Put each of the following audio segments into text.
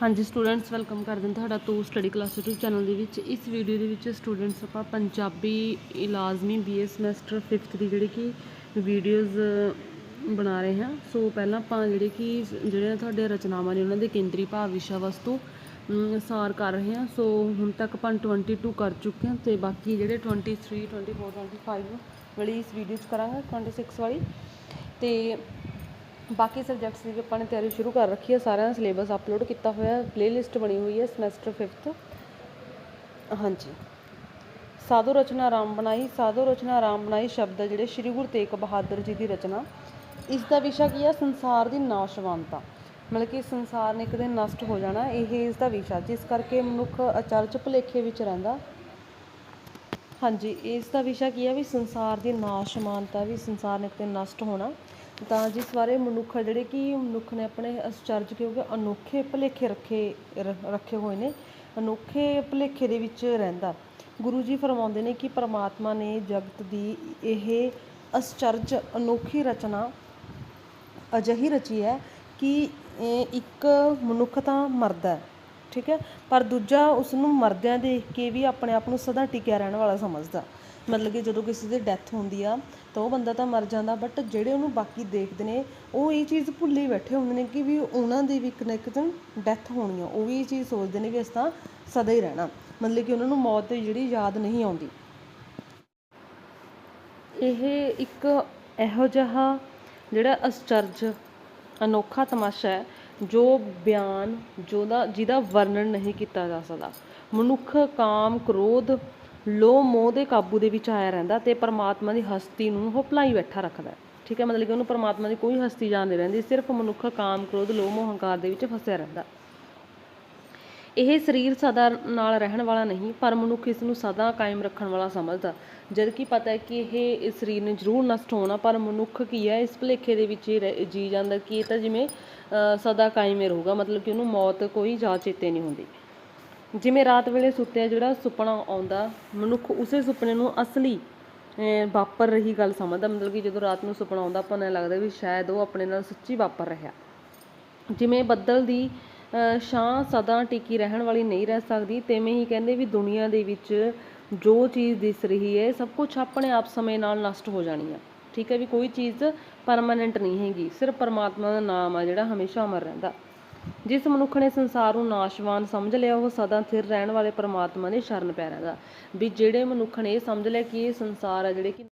ਹਾਂਜੀ students welcome ਕਰਦੇ ਹਾਂ ਤੁਹਾਡਾ ਤੋਂ ਸਟੱਡੀ ਕਲਾਸ YouTube ਚੈਨਲ ਦੇ ਵਿੱਚ। ਇਸ ਵੀਡੀਓ ਦੇ ਵਿੱਚ ਸਟੂਡੈਂਟਸ ਆਪਾਂ ਪੰਜਾਬੀ ਲਾਜ਼ਮੀ BA ਸਮੈਸਟਰ 5th ਦੀ ਜਿਹੜੀ ਕਿ ਵੀਡੀਓਜ਼ ਬਣਾ ਰਹੇ ਹਾਂ। ਸੋ ਪਹਿਲਾਂ ਆਪਾਂ ਜਿਹੜੇ ਕਿ ਜਿਹੜੇ ਤੁਹਾਡੇ ਰਚਨਾਵਾਂ ਨੇ ਉਹਨਾਂ ਦੇ ਕੇਂਦਰੀ ਭਾਵ ਵਿਸ਼ਾ ਵਸਤੂ ਅਮ, ਸਾਰ ਕਰ ਰਹੇ ਹਾਂ। ਸੋ ਹੁਣ ਤੱਕ ਆਪਾਂ 22 ਕਰ ਚੁੱਕੇ ਹਾਂ ਤੇ ਬਾਕੀ ਜਿਹੜੇ 23 24 25 ਵਾਲੀ ਇਸ ਵੀਡੀਓ 'ਚ ਕਰਾਂਗੇ 26 ਵਾਲੀ। ਤੇ ਬਾਕੀ ਸਬਜੈਕਟਸ ਦੀ ਵੀ ਆਪਾਂ ਨੇ ਤਿਆਰੀ ਸ਼ੁਰੂ ਕਰ ਰੱਖੀ ਹੈ, ਸਾਰਿਆਂ ਦਾ ਸਿਲੇਬਸ ਅਪਲੋਡ ਕੀਤਾ ਹੋਇਆ ਹੈ ਪਲੇਲਿਸਟ ਬਣੀ ਹੋਈ ਹੈ ਸਮੈਸਟਰ 5th ਹਾਂਜੀ। ਸਾਧੂ ਰਚਨਾ ਰਾਮ ਬਣਾਈ, ਸਾਧੂ ਰਚਨਾ ਰਾਮ ਬਣਾਈ ਸ਼ਬਦ ਹੈ ਜਿਹੜੇ ਸ੍ਰੀ ਗੁਰੂ ਤੇਗ ਬਹਾਦਰ ਜੀ ਦੀ ਰਚਨਾ। ਇਸ ਦਾ ਵਿਸ਼ਾ ਕੀ ਹੈ ਸੰਸਾਰ ਦੀ ਨਾਸ਼ਵਾਨਤਾ। ਮਤਲਬ ਕਿ ਸੰਸਾਰ ਨੇ ਇੱਕ ਦਿਨ ਨਸ਼ਟ ਹੋ ਜਾਣਾ, ਇਹ ਇਸ ਦਾ ਵਿਸ਼ਾ, ਜਿਸ ਕਰਕੇ ਮਨੁੱਖ ਅਚਰਜ ਭੁਲੇਖੇ ਵਿੱਚ ਰਹਿੰਦਾ। ਹਾਂਜੀ, ਇਸ ਦਾ ਵਿਸ਼ਾ ਕੀ ਹੈ ਵੀ ਸੰਸਾਰ ਦੀ ਨਾਸ਼ਮਾਨਤਾ ਵੀ ਸੰਸਾਰ ਨੇ ਇੱਕ ਦਿਨ ਨਸ਼ਟ ਹੋਣਾ। ਤਾਂ ਜਿਸ ਬਾਰੇ ਮਨੁੱਖ ਆ, ਜਿਹੜੇ ਕਿ ਮਨੁੱਖ ਨੇ ਆਪਣੇ ਅਸਚਰਜ ਕਿਉਂਕਿ ਅਨੋਖੇ ਭੁਲੇਖੇ ਰੱਖੇ, ਰ- ਰੱਖੇ ਹੋਏ ਨੇ, ਅਨੋਖੇ ਭੁਲੇਖੇ ਦੇ ਵਿੱਚ ਰਹਿੰਦਾ। ਗੁਰੂ ਜੀ ਫਰਮਾਉਂਦੇ ਨੇ ਕਿ ਪਰਮਾਤਮਾ ਨੇ ਜਗਤ ਦੀ ਇਹ ਅਸਚਰਜ ਅਨੋਖੀ ਰਚਨਾ ਅਜਿਹੀ ਰਚੀ ਹੈ ਕਿ ਇੱਕ ਮਨੁੱਖ ਤਾਂ ਮਰਦਾ ਠੀਕ ਹੈ? ਪਰ ਦੂਜਾ ਉਸ ਨੂੰ ਮਰਦਿਆਂ ਦੇਖ ਕੇ ਵੀ ਆਪਣੇ ਆਪ ਨੂੰ ਸਦਾ ਟਿਕਿਆ ਰਹਿਣ ਵਾਲਾ ਸਮਝਦਾ। ਮਤਲਬ ਕਿ ਜਦੋਂ ਕਿਸੇ ਦੀ ਡੈਥ ਹੁੰਦੀ ਆ ਤਾਂ ਉਹ ਬੰਦਾ ਤਾਂ ਮਰ ਜਾਂਦਾ ਬਟ ਜਿਹੜੇ ਉਹਨੂੰ ਬਾਕੀ ਦੇਖਦੇ ਨੇ, ਉਹ ਇਹ ਚੀਜ਼ ਭੁੱਲੀ ਬੈਠੇ ਹੁੰਦੇ ਨੇ ਕਿ ਵੀ ਉਹਨਾਂ ਦੀ ਵੀ ਇੱਕ ਨਾ ਇੱਕ ਦਿਨ ਡੈਥ ਹੋਣੀ ਆ। ਉਹ ਵੀ ਇਹ ਚੀਜ਼ ਸੋਚਦੇ ਨੇ ਵੀ ਅਸੀਂ ਤਾਂ ਸਦਾ ਹੀ ਰਹਿਣਾ। ਮਤਲਬ ਕਿ ਉਹਨਾਂ ਨੂੰ ਮੌਤ ਦੀ ਜਿਹੜੀ ਯਾਦ ਨਹੀਂ ਆਉਂਦੀ। ਇਹ ਇੱਕ ਇਹੋ ਜਿਹਾ ਜਿਹੜਾ ਅਸਚਰਜ, ਅਨੋਖਾ ਤਮਾਸ਼ਾ ਹੈ, ਜੋ ਬਿਆਨ ਜਿਹਦਾ ਜਿਹਦਾ ਵਰਣਨ ਨਹੀਂ ਕੀਤਾ ਜਾ ਸਕਦਾ। ਮਨੁੱਖ, ਕਾਮ, ਕ੍ਰੋਧ ਲੋਭ ਮੋਹ ਦੇ ਕਾਬੂ ਦੇ ਵਿੱਚ ਆਇਆ ਰਹਿੰਦਾ ਤੇ ਪਰਮਾਤਮਾ ਦੀ ਹਸਤੀ ਨੂੰ ਉਹ ਭੁਲਾਈ ਬੈਠਾ ਰੱਖਦਾ ਠੀਕ ਹੈ, ਮਤਲਬ ਕਿ ਉਹਨੂੰ ਪਰਮਾਤਮਾ ਦੀ ਕੋਈ ਹਸਤੀ ਜਾਣ ਨਹੀਂ ਰਹਿੰਦੀ, ਸਿਰਫ ਮਨੁੱਖ ਕਾਮ, ਕ੍ਰੋਧ, ਲੋਭ, ਮੋਹ, ਹੰਕਾਰ ਦੇ ਵਿੱਚ ਫਸਿਆ ਰਹਿੰਦਾ। ਇਹ ਸਰੀਰ ਸਦਾ ਨਾਲ ਰਹਿਣ ਵਾਲਾ ਨਹੀਂ, ਪਰ ਮਨੁੱਖ ਇਸ ਨੂੰ ਸਦਾ ਕਾਇਮ ਰੱਖਣ ਵਾਲਾ ਸਮਝਦਾ। ਜਦ ਕਿ ਪਤਾ ਹੈ ਕਿ ਇਹ ਇਸ ਸਰੀਰ ਨੇ ਜ਼ਰੂਰ ਨਸ਼ਟ ਹੋਣਾ, ਪਰ ਮਨੁੱਖ ਕੀ ਹੈ, ਇਸ ਭੁਲੇਖੇ ਦੇ ਵਿੱਚ ਹੀ ਰਹਿ- ਜੀ ਜਾਂਦਾ ਕਿ ਇਹ ਤਾਂ ਜਿਵੇਂ ਸਦਾ ਕਾਇਮ ਹੀ ਰਹੂਗਾ, ਮਤਲਬ ਕਿ ਉਹਨੂੰ ਮੌਤ ਕੋਈ ਜਾ ਚੇਤੇ ਨਹੀਂ ਹੁੰਦੀ। ਜਿਵੇਂ ਰਾਤ ਵੇਲੇ ਸੁੱਤਿਆ ਜਿਹੜਾ ਸੁਪਨਾ ਆਉਂਦਾ, ਮਨੁੱਖ ਉਸੇ ਸੁਪਨੇ ਨੂੰ ਅਸਲੀ ਵਾਪਰ ਰਹੀ ਗੱਲ ਸਮਝਦਾ, ਮਤਲਬ ਕਿ ਜਦੋਂ ਰਾਤ ਨੂੰ ਸੁਪਨਾ ਆਉਂਦਾ, ਆਪਾਂ ਨੂੰ ਲੱਗਦਾ ਵੀ ਸ਼ਾਇਦ ਉਹ ਆਪਣੇ ਨਾਲ ਸੱਚੀ ਵਾਪਰ ਰਿਹਾ। ਜਿਵੇਂ ਬੱਦਲ ਦੀ ਛਾਂ ਸਦਾ ਟਿਕੀ ਰਹਿਣ ਵਾਲੀ ਨਹੀਂ ਰਹਿ ਸਕਦੀ, ਤਿਵੇਂ ਹੀ ਕਹਿੰਦੇ ਵੀ ਦੁਨੀਆ ਦੇ ਵਿੱਚ ਜੋ ਚੀਜ਼ ਦਿਸ ਰਹੀ ਹੈ, ਸਭ ਕੁਝ ਆਪਣੇ ਆਪ ਸਮੇਂ ਨਾਲ ਨਸ਼ਟ ਹੋ ਜਾਣੀ ਆ। ਠੀਕ ਹੈ ਵੀ ਕੋਈ ਚੀਜ਼ ਪਰਮਾਨੈਂਟ ਨਹੀਂ ਹੈਗੀ, ਸਿਰਫ ਪਰਮਾਤਮਾ ਦਾ ਨਾਮ ਆ ਜਿਹੜਾ ਹਮੇਸ਼ਾ ਅਮਰ ਰਹਿੰਦਾ। ਜਿਸ ਮਨੁੱਖ ਨੇ ਸੰਸਾਰ ਨੂੰ ਨਾਸ਼ਵਾਨ ਸਮਝ ਲਿਆ, ਉਹ ਸਦਾ ਸਥਿਰ ਰਹਿਣ ਵਾਲੇ ਪਰਮਾਤਮਾ ਦੀ ਸ਼ਰਨ ਪੈ ਰਹਿੰਦਾ ਵੀ ਜਿਹੜੇ ਮਨੁੱਖ ਨੇ ਇਹ ਸਮਝ ਲਿਆ ਕਿ ਇਹ ਸੰਸਾਰ ਆ ਜਿਹੜੇ ਕਿ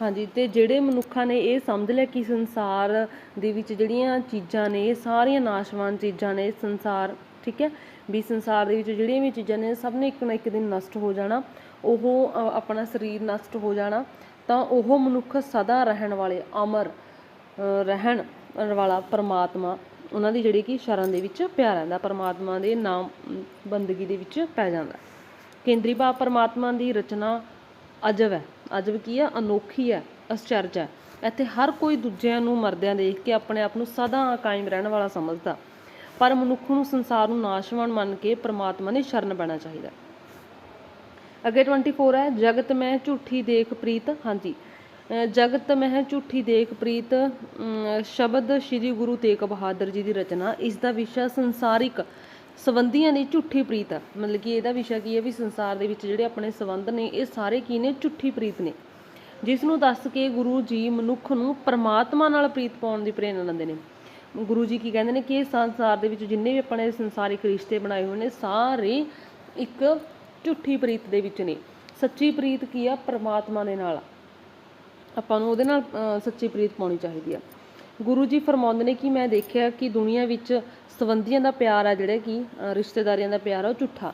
ਹਾਂਜੀ, ਤੇ ਜਿਹੜੇ ਮਨੁੱਖਾਂ ਨੇ ਇਹ ਸਮਝ ਲਿਆ ਕਿ ਸੰਸਾਰ ਦੇ ਵਿੱਚ ਜਿਹੜੀਆਂ ਚੀਜ਼ਾਂ ਨੇ, ਇਹ ਸਾਰੀਆਂ ਨਾਸ਼ਵਾਨ ਚੀਜ਼ਾਂ ਨੇ, ਸੰਸਾਰ, ਠੀਕ ਹੈ? ਵੀ ਸੰਸਾਰ ਦੇ ਵਿੱਚ ਜਿਹੜੀਆਂ ਵੀ ਚੀਜ਼ਾਂ ਨੇ, ਸਭ ਨੇ ਇੱਕ ਨਾ ਇੱਕ ਦਿਨ ਨਸ਼ਟ ਹੋ ਜਾਣਾ, ਉਹ ਆਪਣਾ ਸਰੀਰ ਨਸ਼ਟ ਹੋ ਜਾਣਾ, ਤਾਂ ਉਹ ਮਨੁੱਖ ਸਦਾ ਰਹਿਣ ਵਾਲੇ ਅਮਰ ਰਹਿਣ ਵਾਲਾ ਪਰਮਾਤਮਾ ਉਹਨਾਂ ਦੀ ਜਿਹੜੀ ਕਿ ਸ਼ਰਨ ਦੇ ਵਿੱਚ ਪਿਆ ਰਹਿੰਦਾ ਪਰਮਾਤਮਾ ਦੇ ਨਾਮ ਬੰਦਗੀ ਦੇ ਵਿੱਚ ਪੈ ਜਾਂਦਾ। ਕੇਂਦਰੀ ਭਾਵ ਪਰਮਾਤਮਾ ਦੀ ਰਚਨਾ ਅਜਬ ਹੈ। ਅਜਬ ਕੀ ਹੈ? ਅਨੋਖੀ ਹੈ, ਅਸਚਰਜ ਹੈ। ਇੱਥੇ ਹਰ ਕੋਈ ਦੂਜਿਆਂ ਨੂੰ ਮਰਦਿਆਂ ਦੇਖ ਕੇ ਆਪਣੇ ਆਪ ਨੂੰ ਸਦਾ ਕਾਇਮ ਰਹਿਣ ਵਾਲਾ ਸਮਝਦਾ। ਪਰ ਮਨੁੱਖ ਨੂੰ ਸੰਸਾਰ ਨੂੰ ਨਾਸ਼ਵਾਨ ਮੰਨ ਕੇ ਪਰਮਾਤਮਾ ਦੀ ਸ਼ਰਨ ਪੈਣਾ ਚਾਹੀਦਾ ਅੱਗੇ 24 ਹੈ, ਜਗਤ ਮੈਂ ਝੂਠੀ ਦੇਖ ਪ੍ਰੀਤ, ਹਾਂਜੀ। ਜਗਤ ਮਹਿ ਝੂਠੀ ਦੇਖ ਪ੍ਰੀਤ ਸ਼ਬਦ ਸ੍ਰੀ ਗੁਰੂ ਤੇਗ ਬਹਾਦਰ ਜੀ ਦੀ ਰਚਨਾ। ਇਸ ਦਾ ਵਿਸ਼ਾ ਸੰਸਾਰਿਕ ਸੰਬੰਧੀਆਂ ਦੀ ਝੂਠੀ ਪ੍ਰੀਤ। ਮਤਲਬ ਕਿ ਇਹਦਾ ਵਿਸ਼ਾ ਕੀ ਹੈ ਵੀ ਸੰਸਾਰ ਦੇ ਵਿੱਚ ਜਿਹੜੇ ਆਪਣੇ ਸੰਬੰਧ ਨੇ, ਇਹ ਸਾਰੇ ਕੀ ਨੇ? ਝੂਠੀ ਪ੍ਰੀਤ ਨੇ। ਜਿਸ ਨੂੰ ਦੱਸ ਕੇ ਗੁਰੂ ਜੀ ਮਨੁੱਖ ਨੂੰ ਪਰਮਾਤਮਾ ਨਾਲ ਪ੍ਰੀਤ ਪਾਉਣ ਦੀ ਪ੍ਰੇਰਣਾ ਦਿੰਦੇ ਨੇ। ਗੁਰੂ ਜੀ ਕੀ ਕਹਿੰਦੇ ਨੇ ਕਿ ਇਹ ਸੰਸਾਰ ਦੇ ਵਿੱਚ ਜਿੰਨੇ ਵੀ ਆਪਣੇ ਸੰਸਾਰਿਕ ਰਿਸ਼ਤੇ ਬਣਾਏ ਹੋਏ ਨੇ, ਸਾਰੇ ਇੱਕ ਝੂਠੀ ਪ੍ਰੀਤ ਦੇ ਵਿੱਚ ਨੇ। ਸੱਚੀ ਪ੍ਰੀਤ ਕੀ ਆ? ਪਰਮਾਤਮਾ ਦੇ ਨਾਲ। ਆਪਾਂ ਨੂੰ ਉਹਦੇ ਨਾਲ ਸੱਚੀ ਪ੍ਰੀਤ ਪਾਉਣੀ ਚਾਹੀਦੀ ਆ। ਗੁਰੂ ਜੀ ਫਰਮਾਉਂਦੇ ਨੇ ਕਿ ਮੈਂ ਦੇਖਿਆ ਕਿ ਦੁਨੀਆ ਵਿੱਚ ਸੰਬੰਧੀਆਂ ਦਾ ਪਿਆਰ ਆ ਜਿਹੜਾ ਕਿ ਰਿਸ਼ਤੇਦਾਰੀਆਂ ਦਾ ਪਿਆਰ ਆ, ਉਹ ਝੂਠਾ।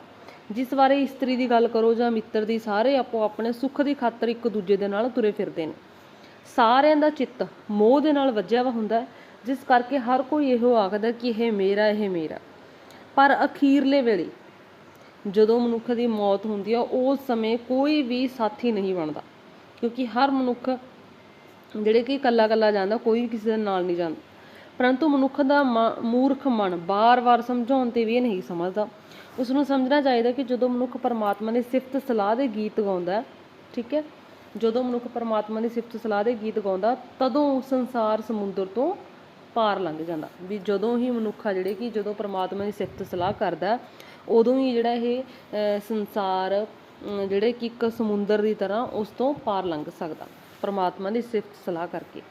ਜਿਸ ਬਾਰੇ ਇਸਤਰੀ ਦੀ ਗੱਲ ਕਰੋ ਜਾਂ ਮਿੱਤਰ ਦੀ, ਸਾਰੇ ਆਪੋ ਆਪਣੇ ਸੁੱਖ ਦੀ ਖਾਤਰ ਇੱਕ ਦੂਜੇ ਦੇ ਨਾਲ ਤੁਰੇ ਫਿਰਦੇ ਨੇ। ਸਾਰਿਆਂ ਦਾ ਚਿੱਤ ਮੋਹ ਦੇ ਨਾਲ ਵੱਜਿਆ ਵਾ ਹੁੰਦਾ ਜਿਸ ਕਰਕੇ ਹਰ ਕੋਈ ਇਹੋ ਆਖਦਾ ਕਿ ਇਹ ਮੇਰਾ ਇਹ ਮੇਰਾ। ਪਰ ਅਖੀਰਲੇ ਵੇਲੇ ਜਦੋਂ ਮਨੁੱਖ ਦੀ ਮੌਤ ਹੁੰਦੀ ਆ, ਉਸ ਸਮੇਂ ਕੋਈ ਵੀ ਸਾਥੀ ਨਹੀਂ ਬਣਦਾ। ਕਿਉਂਕਿ ਹਰ ਮਨੁੱਖ ਜਿਹੜੇ ਕਿ ਇਕੱਲਾ ਇਕੱਲਾ ਜਾਂਦਾ, ਕੋਈ ਵੀ ਕਿਸੇ ਦੇ ਨਾਲ ਨਹੀਂ ਜਾਂਦਾ। ਪਰੰਤੂ ਮਨੁੱਖ ਦਾ ਮ- ਮੂਰਖ ਮਨ ਬਾਰ-ਬਾਰ ਸਮਝਾਉਣ ਤੇ ਵੀ ਇਹ ਨਹੀਂ ਸਮਝਦਾ। ਉਸ ਨੂੰ ਸਮਝਣਾ ਚਾਹੀਦਾ ਕਿ ਜਦੋਂ ਮਨੁੱਖ ਪਰਮਾਤਮਾ ਦੀ ਸਿਫਤ ਸਲਾਹ ਦੇ ਗੀਤ ਗਾਉਂਦਾ ਠੀਕ ਹੈ, ਜਦੋਂ ਮਨੁੱਖ ਪਰਮਾਤਮਾ ਦੀ ਸਿਫਤ ਸਲਾਹ ਦੇ ਗੀਤ ਗਾਉਂਦਾ, ਤਦੋਂ ਸੰਸਾਰ ਸਮੁੰਦਰ ਤੋਂ ਪਾਰ ਲੰਘ ਜਾਂਦਾ। ਵੀ ਜਦੋਂ ਹੀ ਮਨੁੱਖ ਆ ਜਿਹੜੇ ਕਿ ਜਦੋਂ ਪਰਮਾਤਮਾ ਦੀ ਸਿਫਤ ਸਲਾਹ ਕਰਦਾ, ਉਦੋਂ ਹੀ ਜਿਹੜਾ ਇਹ ਸੰਸਾਰ ਜਿਹੜੇ ਕਿ ਇੱਕ ਸਮੁੰਦਰ ਦੀ ਤਰ੍ਹਾਂ ਉਸ ਤੋਂ ਪਾਰ ਲੰਘ ਸਕਦਾ, ਪ੍ਰਮਾਤਮਾ ਦੀ ਸਿਫਤ ਸਲਾਹ ਕਰਕੇ।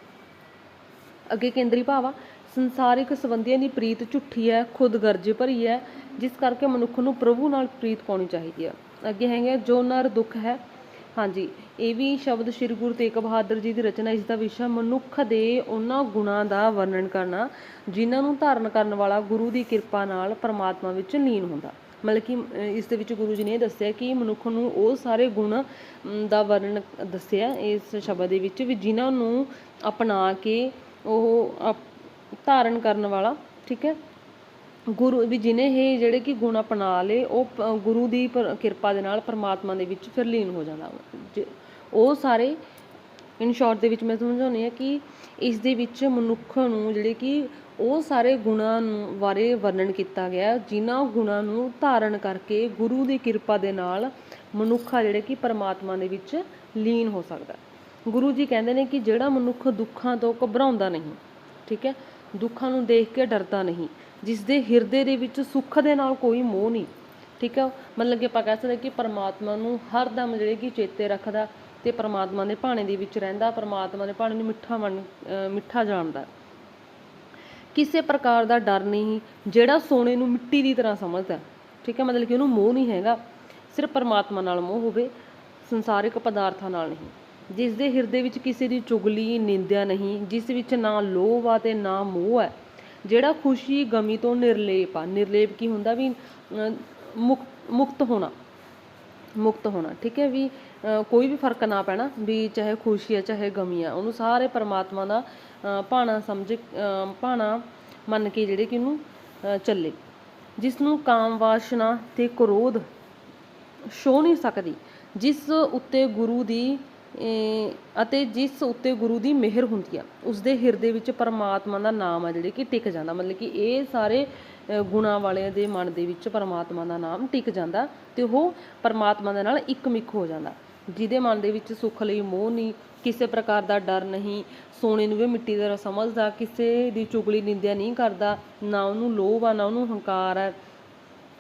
ਅੱਗੇ ਕੇਂਦਰੀ ਭਾਵ ਸੰਸਾਰਿਕ ਸੰਬੰਧੀਆਂ ਦੀ ਪ੍ਰੀਤ ਝੁੱਠੀ ਹੈ ਖੁਦਗਰਜ਼ੀ ਭਰੀ ਹੈ, ਜਿਸ ਕਰਕੇ ਮਨੁੱਖ ਨੂੰ ਪ੍ਰਭੂ ਨਾਲ ਪ੍ਰੀਤ ਪਾਉਣੀ ਚਾਹੀਦੀ ਹੈ ਅੱਗੇ ਹੈਗੇ ਜੋ ਨਰ ਦੁੱਖ ਹੈ। ਹਾਂਜੀ, ਇਹ ਵੀ ਸ਼ਬਦ ਸ੍ਰੀ ਗੁਰੂ ਤੇਗ ਬਹਾਦਰ ਜੀ ਦੀ ਰਚਨਾ, ਇਸ ਦਾ ਵਿਸ਼ਾ ਮਨੁੱਖ ਦੇ ਉਹਨਾਂ ਗੁਣਾਂ ਦਾ ਵਰਣਨ ਕਰਨਾ, ਜਿਨ੍ਹਾਂ ਨੂੰ ਧਾਰਨ ਕਰਨ ਵਾਲਾ ਗੁਰੂ ਦੀ ਕਿਰਪਾ ਨਾਲ ਪਰਮਾਤਮਾ ਵਿੱਚ ਲੀਨ ਹੁੰਦਾ। ਮਤਲਬ ਕਿ ਇਸ ਦੇ ਵਿੱਚ ਗੁਰੂ ਜੀ ਨੇ ਦੱਸਿਆ ਕਿ ਮਨੁੱਖ ਨੂੰ ਉਹ ਸਾਰੇ ਗੁਣ ਦਾ ਵਰਣਨ ਦੱਸਿਆ ਇਸ ਸ਼ਬਦ ਦੇ ਵਿੱਚ ਵੀ ਜਿਨ੍ਹਾਂ ਨੂੰ ਅਪਣਾ ਕੇ ਉਹ ਧਾਰਨ ਕਰਨ ਵਾਲਾ, ਠੀਕ ਹੈ? ਗੁਰੂ ਵੀ ਜਿਹਨੇ ਇਹ ਜਿਹੜੇ ਕਿ ਗੁਣ ਅਪਣਾ ਲਏ ਉਹ ਗੁਰੂ ਦੀ ਕਿਰਪਾ ਦੇ ਨਾਲ ਪਰਮਾਤਮਾ ਦੇ ਵਿੱਚ ਫਿਰ ਲੀਨ ਹੋ ਜਾਂਦਾ ਉਹ ਸਾਰੇ, ਇਨ ਸ਼ਾਰਟ ਦੇ ਵਿੱਚ ਮੈਂ ਸਮਝਾਉਂਦੀ ਹਾਂ ਕਿ ਇਸ ਦੇ ਵਿੱਚ ਮਨੁੱਖ ਨੂੰ ਜਿਹੜੇ ਕਿ ਉਹ ਸਾਰੇ ਗੁਣਾਂ ਨੂੰ ਬਾਰੇ ਵਰਣਨ ਕੀਤਾ ਗਿਆ ਜਿਨ੍ਹਾਂ ਗੁਣਾਂ ਨੂੰ ਧਾਰਨ ਕਰਕੇ ਗੁਰੂ ਦੀ ਕਿਰਪਾ ਦੇ ਨਾਲ ਮਨੁੱਖ ਆ ਜਿਹੜੇ ਕਿ ਪਰਮਾਤਮਾ ਦੇ ਵਿੱਚ ਲੀਨ ਹੋ ਸਕਦਾ ਗੁਰੂ ਜੀ ਕਹਿੰਦੇ ਨੇ ਕਿ ਜਿਹੜਾ ਮਨੁੱਖ ਦੁੱਖਾਂ ਤੋਂ ਘਬਰਾਉਂਦਾ ਨਹੀਂ, ਠੀਕ ਹੈ, ਦੁੱਖਾਂ ਨੂੰ ਦੇਖ ਕੇ ਡਰਦਾ ਨਹੀਂ ਜਿਸ ਦੇ ਹਿਰਦੇ ਦੇ ਵਿੱਚ ਸੁੱਖ ਦੇ ਨਾਲ ਕੋਈ ਮੋਹ ਨਹੀਂ, ਠੀਕ ਹੈ, ਮਤਲਬ ਕਿ ਆਪਾਂ ਕਹਿ ਸਕਦੇ ਕਿ ਪਰਮਾਤਮਾ ਨੂੰ ਹਰ ਦਮ ਜਿਹੜੇ ਕਿ ਚੇਤੇ ਰੱਖਦਾ ਤੇ ਪਰਮਾਤਮਾ ਦੇ ਭਾਣੇ ਦੇ ਵਿੱਚ ਰਹਿੰਦਾ, ਪਰਮਾਤਮਾ ਦੇ ਭਾਣੇ ਨੂੰ ਮਿੱਠਾ ਮੰਨ ਮਿੱਠਾ ਜਾਣਦਾ ਕਿਸੇ ਪ੍ਰਕਾਰ ਦਾ ਡਰ ਨਹੀਂ, ਜਿਹੜਾ ਸੋਨੇ ਨੂੰ ਮਿੱਟੀ ਦੀ ਤਰ੍ਹਾਂ ਸਮਝਦਾ ਠੀਕ ਹੈ, ਮਤਲਬ ਕਿ ਉਹਨੂੰ ਮੋਹ ਨਹੀਂ ਹੈਗਾ। ਸਿਰਫ ਪਰਮਾਤਮਾ ਨਾਲ ਮੋਹ ਹੋਵੇ, ਸੰਸਾਰਿਕ ਪਦਾਰਥਾਂ ਨਾਲ ਨਹੀਂ। ਜਿਸ ਦੇ ਹਿਰਦੇ ਵਿੱਚ ਕਿਸੇ ਦੀ ਚੁਗਲੀ, ਨਿੰਦਿਆ ਨਹੀਂ, ਜਿਸ ਵਿੱਚ ਨਾ ਲੋਭ ਆ ਤੇ ਨਾ ਮੋਹ ਹੈ, ਜਿਹੜਾ ਖੁਸ਼ੀ ਗਮੀ ਤੋਂ ਨਿਰਲੇਪ ਆ। ਨਿਰਲੇਪ ਕੀ ਹੁੰਦਾ ਵੀ ਮੁਕ- ਮੁਕਤ ਹੋਣਾ। ਮੁਕਤ ਹੋਣਾ ਠੀਕ ਹੈ ਵੀ ਅਹ, ਕੋਈ ਵੀ ਫ਼ਰਕ ਨਾ ਪੈਣਾ ਵੀ ਚਾਹੇ ਖੁਸ਼ੀ ਹੈ ਚਾਹੇ ਗਮੀ ਆ ਉਹਨੂੰ ਸਾਰੇ ਪਰਮਾਤਮਾ ਦਾ ਭਾਣਾ ਸਮਝ ਭਾਣਾ ਮੰਨ ਕੇ ਜਿਹੜੇ ਕਿ ਉਹਨੂੰ ਚੱਲੇ। ਜਿਸ ਨੂੰ ਕਾਮ ਵਾਸ਼ਨਾ ਤੇ ਕ੍ਰੋਧ ਛੋ ਨਹੀਂ ਸਕਦੀ ਜਿਸ ਉੱਤੇ ਗੁਰੂ ਦੀ ਅਹ, ਅਤੇ ਜਿਸ ਉੱਤੇ ਗੁਰੂ ਦੀ ਮਿਹਰ ਹੁੰਦੀ ਆ ਉਸ ਦੇ ਹਿਰਦੇ ਵਿੱਚ ਪਰਮਾਤਮਾ ਦਾ ਨਾਮ ਆ ਜਿਹੜੇ ਕਿ ਟਿਕ ਜਾਂਦਾ। ਮਤਲਬ ਕਿ ਇਹ ਸਾਰੇ ਗੁਣਾਂ ਵਾਲਿਆਂ ਦੇ ਮਨ ਦੇ ਵਿੱਚ ਪਰਮਾਤਮਾ ਦਾ ਨਾਮ ਟਿਕ ਜਾਂਦਾ ਤੇ ਉਹ ਪਰਮਾਤਮਾ ਦੇ ਨਾਲ ਇੱਕਮਿਕ ਹੋ ਜਾਂਦਾ। ਜਿਹਦੇ ਮਨ ਦੇ ਵਿੱਚ ਸੁੱਖ ਲਈ ਮੋਹ ਨਹੀਂ, ਕਿਸੇ ਪ੍ਰਕਾਰ ਦਾ ਡਰ ਨਹੀਂ, ਸੋਨੇ ਨੂੰ ਵੀ ਮਿੱਟੀ ਦਾ ਸਮਝਦਾ, ਕਿਸੇ ਦੀ ਚੁਗਲੀ ਨਿੰਦਿਆ ਨਹੀਂ ਕਰਦਾ, ਨਾ ਉਹਨੂੰ ਲੋਭ ਆ, ਨਾ ਉਹਨੂੰ ਹੰਕਾਰ ਹੈ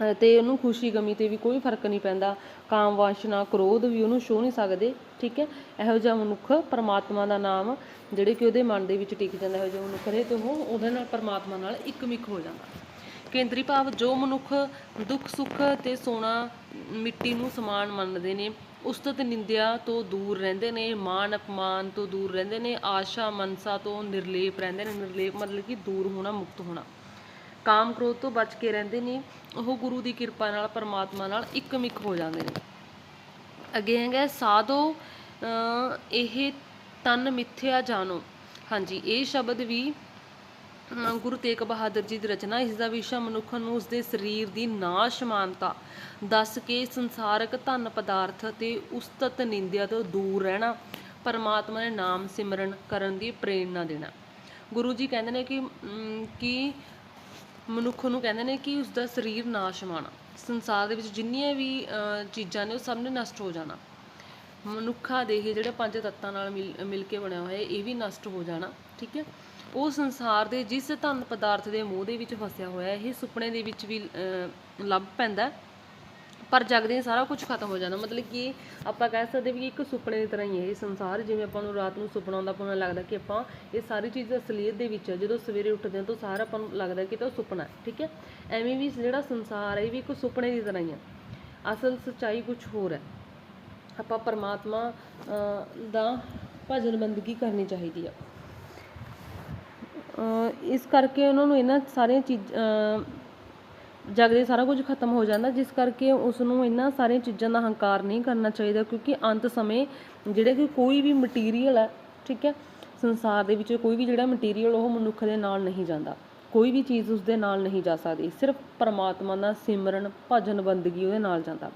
ਅਹ ਤੇ ਉਹਨੂੰ ਖੁਸ਼ੀ ਗਮੀ ਤੇ ਵੀ ਕੋਈ ਫ਼ਰਕ ਨਹੀਂ ਪੈਂਦਾ। ਕਾਮ ਵਾਸ਼ਨਾ, ਕ੍ਰੋਧ ਵੀ ਉਹਨੂੰ ਛੋ ਨਹੀਂ ਸਕਦੇ, ਠੀਕ ਹੈ? ਇਹੋ ਜਿਹਾ ਮਨੁੱਖ ਪਰਮਾਤਮਾ ਦਾ ਨਾਮ ਜਿਹੜੇ ਕਿ ਉਹਦੇ ਮਨ ਦੇ ਵਿੱਚ ਟਿਕ ਜਾਂਦਾ, ਇਹੋ ਜਿਹਾ ਮਨੁੱਖ ਰਹੇ ਤੇ ਉਹ ਉਹਦੇ ਨਾਲ ਪਰਮਾਤਮਾ ਨਾਲ ਇੱਕਮਿਕ ਹੋ ਜਾਂਦਾ। ਕੇਂਦਰੀ ਭਾਵ ਜੋ ਮਨੁੱਖ ਦੁੱਖ, ਸੁੱਖ ਤੇ ਸੋਨਾ ਮਿੱਟੀ ਨੂੰ ਸਮਾਨ ਮੰਨਦੇ ਨੇ ਉਸਤਤ ਨਿੰਦਿਆ ਤੋਂ ਦੂਰ ਰਹਿੰਦੇ ਨੇ, ਮਾਨ ਅਪਮਾਨ ਤੋਂ ਦੂਰ ਰਹਿੰਦੇ ਨੇ, ਆਸ਼ਾ ਮਨਸਾ ਤੋਂ ਨਿਰਲੇਪ ਰਹਿੰਦੇ ਨੇ, ਨਿਰਲੇਪ ਮਤਲਬ ਕਿ ਦੂਰ ਹੋਣਾ, ਮੁਕਤ ਹੋਣਾ। ਕਾਮ ਕ੍ਰੋਧ ਤੋਂ ਬਚ ਕੇ ਰਹਿੰਦੇ ਨੇ, ਉਹ ਗੁਰੂ ਦੀ ਕਿਰਪਾ ਨਾਲ, ਪਰਮਾਤਮਾ ਨਾਲ ਇੱਕਮਿਕ ਹੋ ਜਾਂਦੇ ਨੇ। ਅੱਗੇ ਹੈਗਾ, ਸਾਧੋ, ਅਹ ਇਹ ਤਨ ਮਿੱਥਿਆ ਜਾਣੋ। ਹਾਂਜੀ, ਇਹ ਸ਼ਬਦ ਵੀ ਗੁਰੂ ਤੇਗ ਬਹਾਦਰ ਜੀ ਦੀ ਰਚਨਾ ਇਸ ਦਾ ਵਿਸ਼ਾ ਮਨੁੱਖ ਨੂੰ ਉਸਦੇ ਸਰੀਰ ਦੀ ਨਾਸ਼ਮਾਨਤਾ ਦੱਸ ਕੇ ਸੰਸਾਰਕ ਧਨ ਪਦਾਰਥ ਤੇ ਉਸਤਤ ਨਿੰਦਿਆ ਤੋਂ ਦੂਰ ਰਹਿਣਾ ਪਰਮਾਤਮਾ ਦੇ ਨਾਮ ਸਿਮਰਨ ਕਰਨ ਦੀ ਪ੍ਰੇਰਣਾ ਦੇਣਾ। ਗੁਰੂ ਜੀ ਕਹਿੰਦੇ ਨੇ ਕਿ ਕਿ ਮਨੁੱਖ ਨੂੰ ਕਹਿੰਦੇ ਨੇ ਕਿ ਉਸਦਾ ਸਰੀਰ ਨਾਸ਼ਵਾਨ ਆ ਸੰਸਾਰ ਦੇ ਵਿੱਚ ਜਿੰਨੀਆਂ ਵੀ ਅਹ, ਚੀਜ਼ਾਂ ਨੇ ਉਹ ਸਭ ਨੇ ਨਸ਼ਟ ਹੋ ਜਾਣਾ। ਮਨੁੱਖਾ ਦੇ ਇਹ ਜਿਹੜੇ ਪੰਜ ਤੱਤਾਂ ਨਾਲ ਮਿਲ ਮਿਲ ਕੇ ਬਣਿਆ ਹੋਇਆ ਇਹ ਵੀ ਨਸ਼ਟ ਹੋ ਜਾਣਾ ਠੀਕ ਹੈ? ਉਹ ਸੰਸਾਰ ਦੇ ਜਿਸ ਧਨ ਪਦਾਰਥ ਦੇ ਮੋਹ ਦੇ ਵਿੱਚ ਫਸਿਆ ਹੋਇਆ ਇਹ ਸੁਪਨੇ ਦੇ ਵਿੱਚ ਵੀ ਲੱਭ ਪੈਂਦਾ ਪਰ ਜਗਦੇ ਸਾਰਾ ਕੁਝ ਖਤਮ ਹੋ ਜਾਂਦਾ। ਮਤਲਬ ਕਿ ਆਪਾਂ ਕਹਿ ਸਕਦੇ ਵੀ ਇੱਕ ਸੁਪਨੇ ਦੀ ਤਰ੍ਹਾਂ ਹੀ ਹੈ ਇਹ ਸੰਸਾਰ। ਜਿਵੇਂ ਆਪਾਂ ਨੂੰ ਰਾਤ ਨੂੰ ਸੁਪਨਾ ਆਉਂਦਾ, ਆਪਾਂ ਲੱਗਦਾ ਕਿ ਆਪਾਂ ਇਹ ਸਾਰੀ ਚੀਜ਼ ਅਸਲੀਅਤ ਦੇ ਵਿੱਚ ਹੈ। ਜਦੋਂ ਸਵੇਰੇ ਉੱਠਦੇ ਹਾਂ ਤਾਂ ਸਾਰਾ ਆਪਾਂ ਨੂੰ ਲੱਗਦਾ ਕਿ ਤਾਂ ਸੁਪਨਾ ਹੈ, ਠੀਕ ਹੈ? ਐਵੇਂ ਵੀ ਜਿਹੜਾ ਸੰਸਾਰ ਹੈ, ਇਹ ਵੀ ਇੱਕ ਸੁਪਨੇ ਦੀ ਤਰ੍ਹਾਂ ਹੀ ਹੈ। ਅਸਲ ਸੱਚਾਈ ਕੁਝ ਹੋਰ ਹੈ। ਆਪਾਂ ਪਰਮਾਤਮਾ ਦਾ ਭਜਨ ਬੰਦਗੀ ਕਰਨੀ ਚਾਹੀਦੀ ਆ। ਇਸ ਕਰਕੇ ਉਹਨਾਂ ਨੂੰ ਇਹਨਾਂ ਸਾਰੀਆਂ ਚੀਜ਼ ਜਗਦੇ ਸਾਰਾ ਕੁਝ ਖਤਮ ਹੋ ਜਾਂਦਾ, ਜਿਸ ਕਰਕੇ ਉਸ ਨੂੰ ਇਹਨਾਂ ਸਾਰੀਆਂ ਚੀਜ਼ਾਂ ਦਾ ਹੰਕਾਰ ਨਹੀਂ ਕਰਨਾ ਚਾਹੀਦਾ, ਕਿਉਂਕਿ ਅੰਤ ਸਮੇਂ ਜਿਹੜੇ ਕਿ ਕੋਈ ਵੀ ਮਟੀਰੀਅਲ ਹੈ, ਠੀਕ ਹੈ, ਸੰਸਾਰ ਦੇ ਵਿੱਚ ਕੋਈ ਵੀ ਜਿਹੜਾ ਮਟੀਰੀਅਲ ਉਹ ਮਨੁੱਖ ਦੇ ਨਾਲ ਨਹੀਂ ਜਾਂਦਾ, ਕੋਈ ਵੀ ਚੀਜ਼ ਉਸ ਦੇ ਨਾਲ ਨਹੀਂ ਜਾ ਸਕਦੀ, ਸਿਰਫ ਪਰਮਾਤਮਾ ਦਾ ਸਿਮਰਨ ਭਜਨ ਬੰਦਗੀ ਉਹਦੇ ਨਾਲ ਜਾਂਦਾ।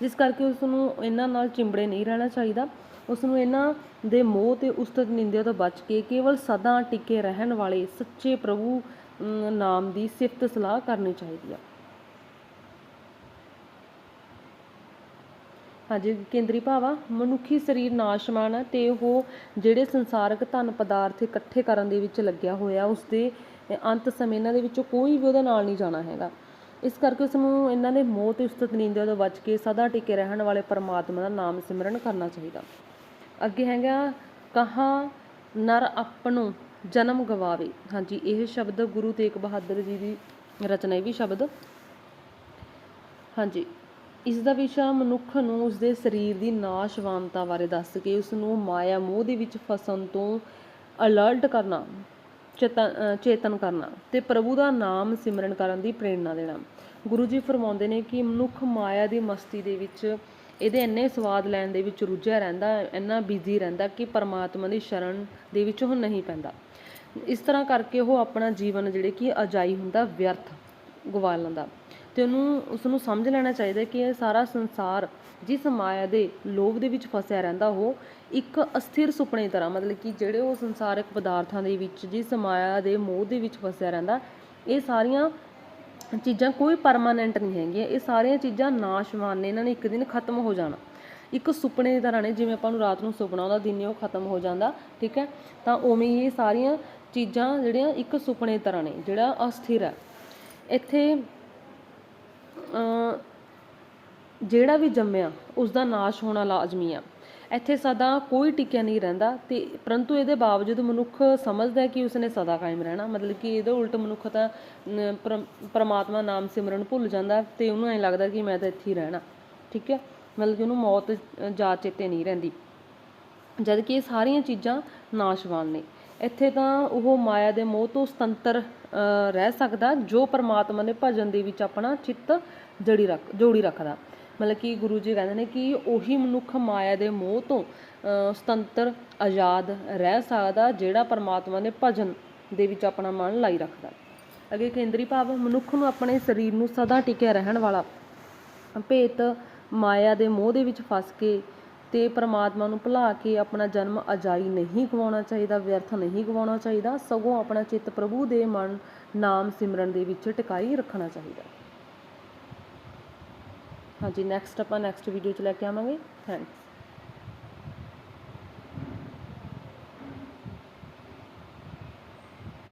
ਜਿਸ ਕਰਕੇ ਉਸ ਨੂੰ ਇਹਨਾਂ ਨਾਲ ਚਿੰਬੜੇ ਨਹੀਂ ਰਹਿਣਾ ਚਾਹੀਦਾ। ਉਸ ਨੂੰ ਇਹਨਾਂ ਦੇ ਮੋਹ ਤੇ ਉਸਤਤ ਨਿੰਦਿਆ ਤੋਂ ਬਚ ਕੇ ਕੇਵਲ ਸਦਾ ਟਿਕੇ ਰਹਿਣ ਵਾਲੇ ਸੱਚੇ ਪ੍ਰਭੂ ਅਮ, ਨਾਮ ਦੀ ਸਿਫਤ ਸਲਾਹ ਕਰਨੀ ਚਾਹੀਦੀ ਆ। ਹਾਂਜੀ ਕੇਂਦਰੀ ਭਾਵਾ ਮਨੁੱਖੀ ਸਰੀਰ ਨਾਸ਼ਮਾਨ ਹੈ ਤੇ ਉਹ ਜਿਹੜੇ ਸੰਸਾਰਕ ਧਨ ਪਦਾਰਥ ਇਕੱਠੇ ਕਰਨ ਦੇ ਵਿੱਚ ਲੱਗਿਆ ਹੋਇਆ ਉਸਦੇ ਤੇ ਅੰਤ ਸਮੇਂ ਇਹਨਾਂ ਦੇ ਵਿੱਚੋਂ ਕੋਈ ਵੀ ਉਹਦੇ ਨਾਲ ਨਹੀਂ ਜਾਣਾ ਹੈਗਾ। ਇਸ ਕਰਕੇ ਉਸ ਨੂੰ ਇਹਨਾਂ ਦੇ ਮੋਹ ਤੇ ਉਸਤਤ ਨਿੰਦਿਆ ਤੋਂ ਬਚ ਕੇ ਸਦਾ ਟਿਕੇ ਰਹਿਣ ਵਾਲੇ ਪਰਮਾਤਮਾ ਦਾ ਨਾਮ ਸਿਮਰਨ ਕਰਨਾ ਚਾਹੀਦਾ। ਅੱਗੇ ਹੈਗਾ, ਕਹਾ ਨਰ ਆਪਣੋ ਜਨਮ ਗਵਾਵੇ। ਹਾਂਜੀ, ਇਹ ਸ਼ਬਦ ਗੁਰੂ ਤੇਗ ਬਹਾਦਰ ਜੀ ਦੀ ਰਚਨਾ, ਇਹ ਵੀ ਸ਼ਬਦ। ਹਾਂਜੀ, ਇਸ ਦਾ ਵਿਸ਼ਾ ਮਨੁੱਖ ਨੂੰ ਉਸਦੇ ਸਰੀਰ ਦੀ ਨਾਸ਼ਵਾਨਤਾ ਬਾਰੇ ਦੱਸ ਕੇ ਉਸ ਨੂੰ ਮਾਇਆ ਮੋਹ ਦੇ ਵਿੱਚ ਫਸਣ ਤੋਂ ਅਲਰਟ ਕਰਨਾ ਚੇਤਨ ਚੇਤਨ ਕਰਨਾ ਤੇ ਪ੍ਰਭੂ ਦਾ ਨਾਮ ਸਿਮਰਨ ਕਰਨ ਦੀ ਪ੍ਰੇਰਣਾ ਦੇਣਾ। ਗੁਰੂ ਜੀ ਫਰਮਾਉਂਦੇ ਨੇ ਕਿ ਮਨੁੱਖ ਮਾਇਆ ਦੀ ਮਸਤੀ ਦੇ ਵਿੱਚ ਇਹਦੇ ਇੰਨੇ ਸਵਾਦ ਲੈਣ ਦੇ ਵਿੱਚ ਰੁੱਝਿਆ ਰਹਿੰਦਾ, ਇੰਨਾ ਬਿਜ਼ੀ ਰਹਿੰਦਾ ਕਿ ਪਰਮਾਤਮਾ ਦੀ ਸ਼ਰਨ ਦੇ ਵਿੱਚ ਉਹ ਨਹੀਂ ਪੈਂਦਾ। ਇਸ ਤਰ੍ਹਾਂ ਕਰਕੇ ਉਹ ਆਪਣਾ ਜੀਵਨ ਜਿਹੜੇ ਕਿ ਅਜਾਈ ਹੁੰਦਾ, ਵਿਅਰਥ ਗਵਾ ਲੈਂਦਾ ਤੇ ਉਹਨੂੰ ਉਸ ਨੂੰ ਸਮਝ ਲੈਣਾ ਚਾਹੀਦਾ ਕਿ ਇਹ ਸਾਰਾ ਸੰਸਾਰ, ਜਿਸ ਮਾਇਆ ਦੇ ਲੋਭ ਦੇ ਵਿੱਚ ਫਸਿਆ ਰਹਿੰਦਾ, ਉਹ ਇੱਕ ਅਸਥਿਰ ਸੁਪਨੇ ਤਰ੍ਹਾਂ, ਮਤਲਬ ਕਿ ਜਿਹੜੇ ਉਹ ਸੰਸਾਰਿਕ ਪਦਾਰਥਾਂ ਦੇ ਵਿੱਚ, ਜਿਸ ਮਾਇਆ ਦੇ ਮੋਹ ਦੇ ਵਿੱਚ ਫਸਿਆ ਰਹਿੰਦਾ, ਇਹ ਸਾਰੀਆਂ ਚੀਜ਼ਾਂ ਕੋਈ ਪਰਮਾਨੈਂਟ ਨਹੀਂ ਹੈਗੀਆਂ। ਇਹ ਸਾਰੀਆਂ ਚੀਜ਼ਾਂ ਨਾਸ਼ਵਾਨ ਨੇ। ਇਹਨਾਂ ਨੇ ਇੱਕ ਦਿਨ ਖਤਮ ਹੋ ਜਾਣਾ। ਇੱਕ ਸੁਪਨੇ ਦੀ ਤਰ੍ਹਾਂ ਨੇ, ਜਿਵੇਂ ਆਪਾਂ ਨੂੰ ਰਾਤ ਨੂੰ ਸੁਪਨਾ ਆਉਂਦਾ, ਦਿਨੇ ਉਹ ਖਤਮ ਹੋ ਜਾਂਦਾ, ਠੀਕ ਹੈ? ਤਾਂ ਉਵੇਂ ਹੀ ਇਹ ਸਾਰੀਆਂ ਚੀਜ਼ਾਂ ਜਿਹੜੀਆਂ ਇੱਕ ਸੁਪਨੇ ਦੀ ਤਰ੍ਹਾਂ ਨੇ, ਜਿਹੜਾ ਅਸਥਿਰ ਹੈ। ਇੱਥੇ ਅ ਜਿਹੜਾ ਵੀ ਜੰਮਿਆ ਉਸ ਦਾ ਨਾਸ਼ ਹੋਣਾ ਲਾਜ਼ਮੀ ਆ। ਇੱਥੇ ਸਦਾ ਕੋਈ ਟਿਕਿਆ ਨਹੀਂ ਰਹਿੰਦਾ ਤੇ ਪਰੰਤੂ ਇਹਦੇ ਬਾਵਜੂਦ ਮਨੁੱਖ ਸਮਝਦਾ ਕਿ ਉਸਨੇ ਸਦਾ ਕਾਇਮ ਰਹਿਣਾ। ਮਤਲਬ ਕਿ ਇਹਦੇ ਉਲਟ ਮਨੁੱਖ ਤਾਂ ਪਰਮ- ਪਰਮਾਤਮਾ ਨਾਮ ਸਿਮਰਨ ਭੁੱਲ ਜਾਂਦਾ ਤੇ ਉਹਨੂੰ ਐਂ ਲੱਗਦਾ ਕਿ ਮੈਂ ਤਾਂ ਇੱਥੇ ਹੀ ਰਹਿਣਾ। ਠੀਕ ਹੈ? ਮਤਲਬ ਕਿ ਉਹਨੂੰ ਮੌਤ ਅ, ਜਾ ਚੇਤੇ ਨਹੀਂ ਰਹਿੰਦੀ। ਜਦ ਕਿ ਇਹ ਸਾਰੀਆਂ ਚੀਜ਼ਾਂ ਨਾਸ਼ਵਾਨ ਨੇ। ਇੱਥੇ ਤਾਂ ਉਹ ਮਾਇਆ ਦੇ ਮੋਹ ਤੋਂ ਸੁਤੰਤਰ ਰਹਿ ਸਕਦਾ ਜੋ ਪਰਮਾਤਮਾ ਦੇ ਭਜਨ ਦੇ ਵਿੱਚ ਆਪਣਾ ਚਿੱਤ ਜੜੀ ਰੱਖ ਜੋੜੀ ਰੱਖਦਾ। ਮਤਲਬ ਕਿ ਗੁਰੂ ਜੀ ਕਹਿੰਦੇ ਨੇ ਕਿ ਉਹੀ ਮਨੁੱਖ ਮਾਇਆ ਦੇ ਮੋਹ ਤੋਂ ਸੁਤੰਤਰ, ਆਜ਼ਾਦ ਰਹਿ ਸਕਦਾ ਜਿਹੜਾ ਪਰਮਾਤਮਾ ਨੇ ਭਜਨ ਦੇ ਵਿੱਚ ਆਪਣਾ ਮਨ ਲਾਈ ਰੱਖਦਾ। ਅੱਗੇ ਕੇਂਦਰੀ ਭਾਵ, ਮਨੁੱਖ ਨੂੰ ਆਪਣੇ ਸਰੀਰ ਨੂੰ ਸਦਾ ਟਿਕਿਆ ਰਹਿਣ ਵਾਲਾ ਭੇਤ ਮਾਇਆ ਦੇ ਮੋਹ ਦੇ ਵਿੱਚ ਫਸ ਕੇ ਤੇ ਪ੍ਰਮਾਤਮਾ ਨੂੰ ਭੁਲਾ ਕੇ ਆਪਣਾ ਜਨਮ ਅਜਾਈ ਨਹੀਂ ਗਵਾਉਣਾ ਚਾਹੀਦਾ, ਵਿਅਰਥ ਨਹੀਂ ਗਵਾਉਣਾ ਚਾਹੀਦਾ, ਸਗੋਂ ਆਪਣਾ ਚਿੱਤ ਪ੍ਰਭੂ ਦੇ ਮਨ, ਨਾਮ ਸਿਮਰਨ ਦੇ ਵਿੱਚ ਟਿਕਾਈ ਰੱਖਣਾ ਚਾਹੀਦਾ। ਹਾਂਜੀ ਨੈਕਸਟ ਆਪਾਂ ਨੈਕਸਟ ਵੀਡੀਓ ਚ ਲੈ ਕੇ ਆਵਾਂਗੇ। ਥੈਂਕਸ